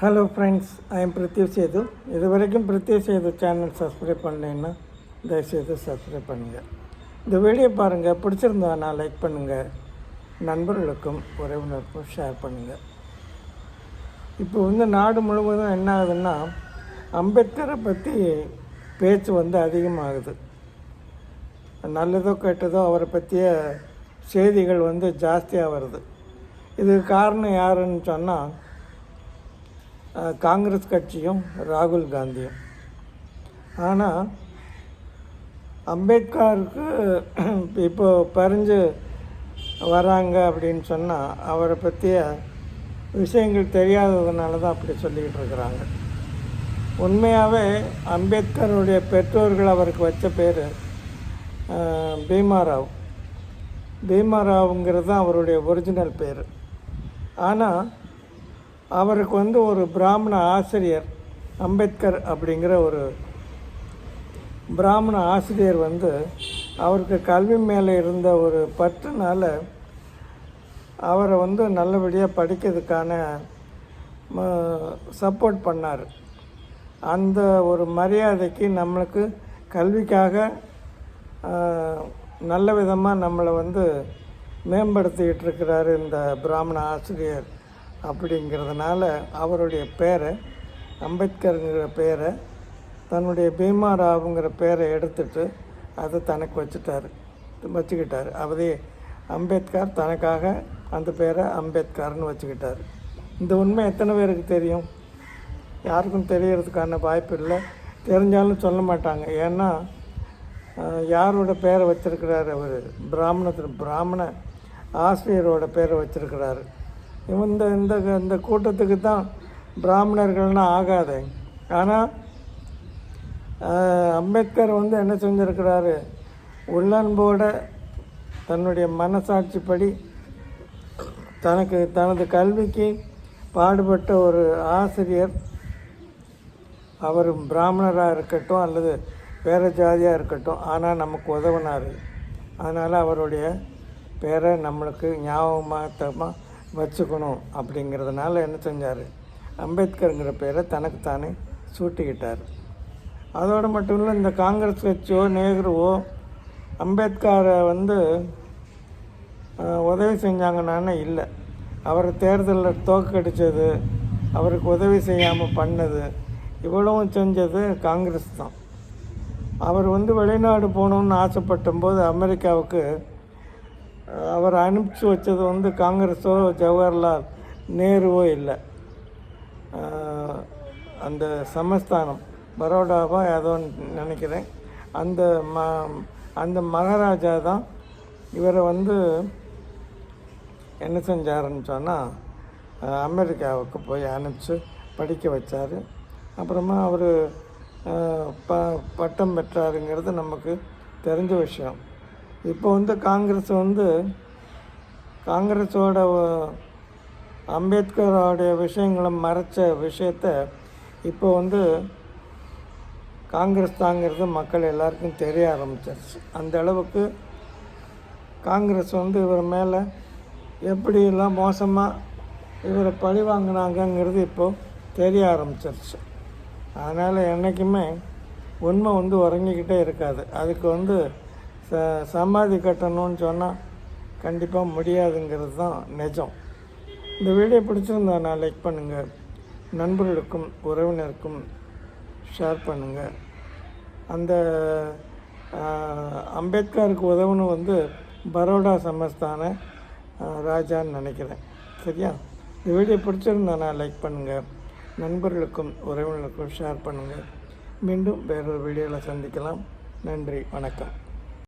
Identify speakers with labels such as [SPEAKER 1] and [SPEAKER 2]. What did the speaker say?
[SPEAKER 1] Hello friends I am Prithyu Sethu இது வரைக்கும் பிரித்யூ Setu channel subscribe பண்ணலைன்னா தயவுசெய்து சப்ஸ்கிரைப் பண்ணுங்கள் இந்த வீடியோ பாருங்கள் பிடிச்சிருந்தா நான் லைக் பண்ணுங்கள் நண்பர்களுக்கும் உறவினருக்கும் ஷேர் பண்ணுங்கள் இப்போ வந்து நாடு முழுவதும் என்ன ஆகுதுன்னா அம்பேத்கரை பற்றி பேச்சு வந்து அதிகமாகுது. நல்லதோ கெட்டதோ அவரை பற்றிய செய்திகள் வந்து ஜாஸ்தியாக வருது. இதுக்கு காரணம் யாருன்னு சொன்னால் காங்கிரஸ் கட்சியும் ராகுல் காந்தியும். ஆனால் அம்பேத்கருக்கு இப்போ பறிஞ்சு வராங்க அப்படின்னு சொன்னால் அவரை பற்றிய விஷயங்கள் தெரியாததுனால தான் அப்படி சொல்லிக்கிட்டு இருக்கிறாங்க. உண்மையாகவே அம்பேத்கருடைய பெற்றோர்கள் அவருக்கு வச்ச பேர் பீமாராவ். பீமாராவுங்கிறது தான் அவருடைய ஒரிஜினல் பேர். ஆனால் அவருக்கு வந்து ஒரு பிராமண ஆசிரியர் அம்பேத்கர் அப்படிங்கிற ஒரு பிராமண ஆசிரியர் வந்து அவருக்கு கல்வி மேலே இருந்த ஒரு பற்றுனால் அவரை வந்து நல்லபடியாக படிக்கிறதுக்கான சப்போர்ட் பண்ணார். அந்த ஒரு மரியாதைக்கு நம்மளுக்கு கல்விக்காக நல்ல விதமாக நம்மளை வந்து மேம்படுத்திக்கிட்டு இருக்கிறாரு இந்த பிராமண ஆசிரியர். அப்படிங்கிறதுனால அவருடைய பேரை அம்பேத்கருங்கிற பேரை தன்னுடைய பீமாராவுங்கிற பேரை எடுத்துட்டு அதை தனக்கு வச்சுட்டாரு. வச்சுக்கிட்டார். அவரே அம்பேத்கர் தனக்காக அந்த பேரை அம்பேத்கர்னு வச்சுக்கிட்டார். இந்த உண்மை எத்தனை பேருக்கு தெரியும்? யாருக்கும் தெரியறதுக்கான வாய்ப்பு இல்லை. தெரிஞ்சாலும் சொல்ல மாட்டாங்க. ஏன்னா யாரோட பேரை வச்சுருக்கிறார் அவர்? பிராமணத்தில் பிராமண ஆசிரியரோட பேரை வச்சுருக்கிறாரு. இந்த இந்த இந்த கூட்டத்துக்கு தான் பிராமணர்கள்னால் ஆகாதே ஆனால் அம்பேத்கர் வந்து என்ன செஞ்சுருக்கிறாரு? உள்ளன்போட தன்னுடைய மனசாட்சிப்படி தனக்கு தனது கல்விக்கு பாடுபட்ட ஒரு ஆசிரியர். அவர் பிராமணராக இருக்கட்டும் அல்லது வேறு ஜாதியாக இருக்கட்டும் ஆனால் நமக்கு உதவினார். அதனால் அவருடைய பேரை நம்மளுக்கு ஞாபகமாக வச்சுக்கணும் அப்படிங்கிறதுனால என்ன செஞ்சார்? அம்பேத்கருங்கிற பேரை தனக்குத்தானே சூட்டிக்கிட்டார். அதோடு மட்டும் இல்லை இந்த காங்கிரஸ் கட்சியோ நேருவோ அம்பேத்கரை வந்து உதவி செஞ்சாங்கன்னானே இல்லை. அவர் தேர்தலில் தோக்கடிச்சது அவருக்கு உதவி செய்யாமல் பண்ணது இவ்வளவும் செஞ்சது காங்கிரஸ் தான். அவர் வந்து வெளிநாடு போகணுன்னு ஆசைப்பட்டபோது அமெரிக்காவுக்கு அவர் அனுப்பிச்சி வச்சது வந்து காங்கிரஸோ ஜவஹர்லால் நேருவோ இல்லை. அந்த சமஸ்தானம் பரோடாவா ஏதோ நினைக்கிறேன். அந்த ம அந்த மகாராஜா தான் இவரை வந்து என்ன செஞ்சாருன்னு சொன்னால் அமெரிக்காவுக்கு போய் அனுப்பிச்சு படிக்க வச்சார். அப்புறமா அவர் ப பட்டம் பெற்றாருங்கிறது நமக்கு தெரிஞ்ச விஷயம். இப்போ வந்து காங்கிரஸ் வந்து காங்கிரஸோட அம்பேத்கரோடைய விஷயங்களை மறைச்ச விஷயத்த இப்போ வந்து காங்கிரஸ் தாங்கிறது மக்கள் எல்லாருக்கும் தெரிய ஆரம்பிச்சிருச்சு. அந்த அளவுக்கு காங்கிரஸ் வந்து இவர் மேலே எப்படியெல்லாம் மோசமாக இவரை பழி வாங்கினாங்கங்கிறது இப்போது தெரிய ஆரம்பிச்சிருச்சு. அதனால் என்றைக்குமே உண்மை வந்து உறங்கிக்கிட்டே இருக்காது. அதுக்கு வந்து ச சமாதி கட்டணும்னு சொன்னால் கண்டிப்பாக முடியாதுங்கிறது தான் நிஜம். இந்த வீடியோ பிடிச்சிருந்தா நான் லைக் பண்ணுங்கள் நண்பர்களுக்கும் உறவினருக்கும் ஷேர் பண்ணுங்கள் அந்த அம்பேத்கருக்கு உதவுன்னு வந்து பரோடா சமஸ்தான ராஜான்னு நினைக்கிறேன். சரியா? இந்த வீடியோ பிடிச்சிருந்தா நான் லைக் பண்ணுங்கள் நண்பர்களுக்கும் உறவினர்களுக்கும் ஷேர் பண்ணுங்கள் மீண்டும் வேறொரு வீடியோவில் சந்திக்கலாம். நன்றி வணக்கம்.